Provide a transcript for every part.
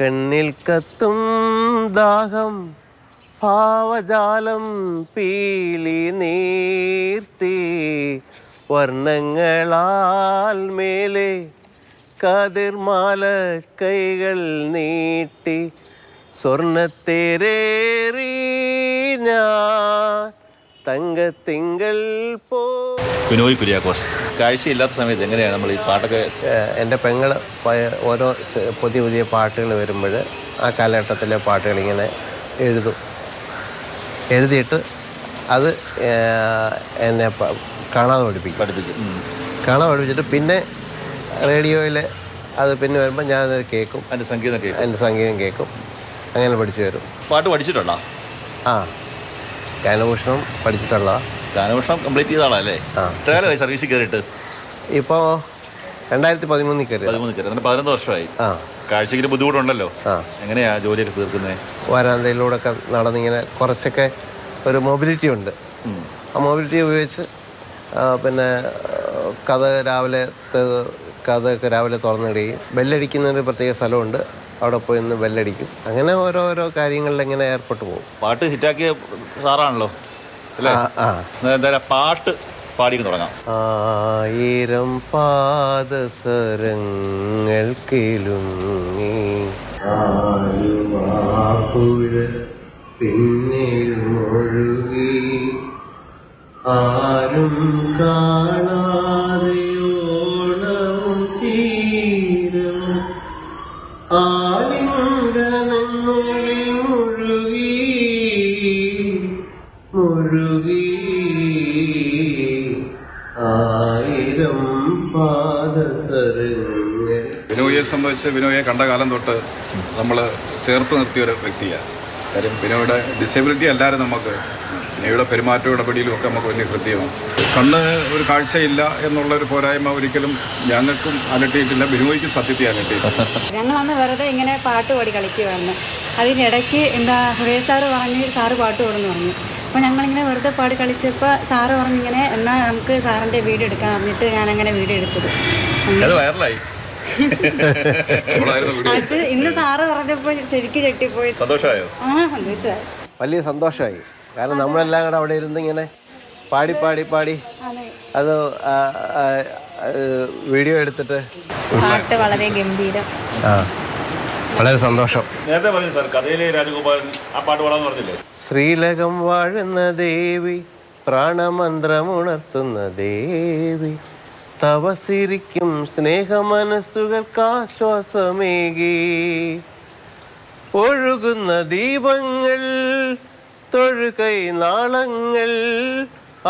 കണ്ണിൽ കത്തും ദാഹം ഭാവജാലം പീലി നീർത്തി. വർണങ്ങളാൽ മേലെ കതിർമാല കൈകൾ നീട്ടി. സ്വർണത്തേരേറി ഞാൻ തങ്കത്തിങ്കൾ പോ ബിനോയ് കുര്യാക്കോസ് കാഴ്ചയില്ലാത്ത സമയത്ത് എങ്ങനെയാണ് നമ്മൾ ഈ പാട്ടൊക്കെ എന്റെ പെങ്ങൾ ഓരോ പുതിയ പുതിയ പാട്ടുകൾ വരുമ്പോൾ ആ കാലഘട്ടത്തിലെ പാട്ടുകൾ ഇങ്ങനെ എഴുതും. എഴുതിയിട്ട് അത് എന്നെ കാണാതെ പഠിപ്പിക്കും. പഠിപ്പിക്കും. കാണാതെ പഠിപ്പിച്ചിട്ട് പിന്നെ റേഡിയോയിൽ അത് പിന്നെ വരുമ്പോൾ ഞാനത് കേൾക്കും. അതിന്റെ സംഗീതം കേൾക്കും. അതിന്റെ സംഗീതം കേൾക്കും. അങ്ങനെ പഠിച്ചു വരും. പാട്ട് പഠിച്ചിട്ടുണ്ടോ? ആ. ഗാനഭൂഷണം പഠിച്ചിട്ടുള്ള ഗാനഭൂഷണം കംപ്ലീറ്റ് ചെയ്ത ആളല്ലേ ആ. എത്ര കാലമായി സർവീസിൽ കയറിയിട്ട്? ഇപ്പോൾ രണ്ടായിരത്തി പതിമൂന്നിൽ കയറി പതിമൂന്ന് കയറി. അങ്ങനെ പതിനൊന്ന് വർഷമായി. ആ. കാഴ്ചയ്ക്ക് ബുദ്ധിമുട്ടുണ്ടല്ലോ. എങ്ങനെയാ ജോലിയൊക്കെ തീർക്കുന്നത് വരാന്തയിലൂടെ ഒക്കെ നടന്നിങ്ങനെ കുറച്ചൊക്കെ ഒരു മൊബിലിറ്റി ഉണ്ട്. ആ മൊബിലിറ്റി ഉപയോഗിച്ച് പിന്നെ കഥ രാവിലെ കഥയൊക്കെ രാവിലെ തുറന്നിടുകയും ബെല്ലടിക്കുന്നതിന് പ്രത്യേക സ്ഥലമുണ്ട്. അവിടെ പോയി നിന്ന് ബെല്ലടിക്കും. അങ്ങനെ ഓരോരോ കാര്യങ്ങളിൽ ഇങ്ങനെ ഏർപ്പെട്ടു പോകും. പാട്ട് ഹിറ്റാക്കിയ സാറാണല്ലോ. അല്ലേ? എന്തായാലും പാട്ട് പാടി തുടങ്ങാം. ആയിരം പാദസരങ്ങൾ കിലുങ്ങി ആലുവാപ്പുഴ പിന്നെ മുഴുകി. ആരും കാണാതെയോണവും തീരും. ആലിംഗനങ്ങളിൽ മുഴുകി. ബിനോയെ സംബന്ധിച്ച് ബിനോയെ കണ്ട കാലം തൊട്ട് നമ്മൾ ചേർത്ത് നിർത്തിയ ഒരു വ്യക്തിയാണ്. കാര്യം ബിനോയുടെ ഡിസേബിലിറ്റി അല്ലാതെ നമുക്ക് ബിനോയുടെ പെരുമാറ്റവും ഇടപെടലും ഒക്കെ നമുക്ക് വലിയ കൃത്യമാണ്. കണ്ണ് ഒരു കാഴ്ചയില്ല എന്നുള്ള ഒരു പോരായ്മ ഒരിക്കലും ഞങ്ങൾക്കും അലട്ടിയിട്ടില്ല ബിനോയ്ക്ക് സത്യത്തെ അലട്ടിയിട്ടില്ല. ഞങ്ങൾ അന്ന് വെറുതെ ഇങ്ങനെ പാട്ട് പാടി കളിക്കുമായിരുന്നു അതിനിടയ്ക്ക് എന്താ സുരേഷ് സാറ് പറഞ്ഞ് സാറ് പാട്ട് പാടുന്നു പറഞ്ഞു. അപ്പോൾ ഞങ്ങളിങ്ങനെ വെറുതെ പാടി കളിച്ചപ്പോൾ സാറ് പറഞ്ഞിങ്ങനെ എന്നാൽ നമുക്ക് സാറിന്റെ വീഡിയോ എടുക്കാൻ പറഞ്ഞിട്ട് ഞാൻ അങ്ങനെ വീഡിയോ എടുത്തത്. അത് വൈറലായി. അത് ഇന്ന് സാറ് പറഞ്ഞപ്പോൾ ശരിക്കും ഞെട്ടിപ്പോയി. സന്തോഷമായോ? ആ സന്തോഷമായി. വലിയ സന്തോഷമായി. കാരണം നമ്മളെല്ലാം കൂടെ അവിടെ ഇരുന്ന് ഇങ്ങനെ പാടി പാടി പാടി. അതെ. അത് ആ, ആ, ആ, വീഡിയോ എടുത്തിട്ട്. പാട്ട് വളരെ ഗംഭീരം. ആ വളരെ സന്തോഷം. നേരത്തെ പറഞ്ഞു സാർ കഥയിലെ രാജഗോപാലൻ ആ പാട്ട് പാടാന്ന് പറഞ്ഞില്ലേ? ശ്രീലകം വാഴുന്ന ദേവി പ്രാണമന്ത്രമുണർത്തുന്ന ദേവി തവസിരിക്കും സ്നേഹമനസ്സുകൾ കാശ്വാസമേകി. ഒഴുകുന്ന ദീപങ്ങൾ തൊഴുകൈ നാളങ്ങൾ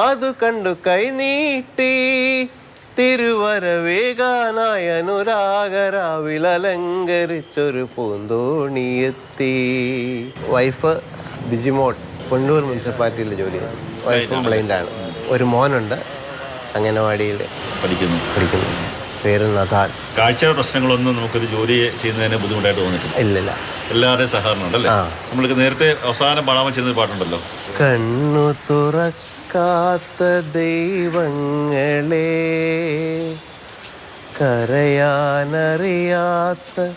അതു കണ്ടു കൈനീട്ടി തിരുവരവേകാനായ അനുരാഗരാവിൽ അലങ്കരിച്ചൊരു പൂന്തോണിയെത്തി. വൈഫ് ബിജിമോൾ കൊണ്ടൂർ മുനിസിപ്പാലിറ്റിയിൽ ജോലി ചെയ്യുന്നു വൈഫും ബ്ലൈൻഡാണ്. ഒരു മോനുണ്ട്. അംഗനവാടിയിൽ പഠിക്കുന്നു. പഠിക്കുന്നു. പേര് നഥാൻ. കാഴ്ച പ്രശ്നങ്ങളൊന്നും നമുക്കൊരു ജോലി ചെയ്യുന്നതിന് ബുദ്ധിമുട്ടായിട്ട് തോന്നിയിട്ടില്ല. ഇല്ലില്ല എല്ലാവരുടെയും സഹകരണം ഉണ്ടല്ലേ. നമ്മൾക്ക് നേരത്തെ അവസാനം പാടാൻ ചെയ്യുന്ന പാട്ടുണ്ടല്ലോ. കണ്ണു തുറക്കാത്ത ദൈവങ്ങളെ കരയാനറിയാത്ത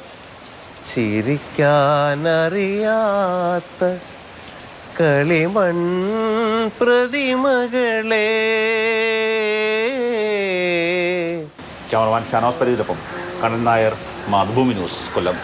ചിരിക്കാനറിയാത്ത കളിമൺ പ്രതിമകളെ ക്യാമറമാൻ ഷാനോസ് പരീതിനൊപ്പം കണ്ണൻ നായർ മാതൃഭൂമി ന്യൂസ് കൊല്ലം.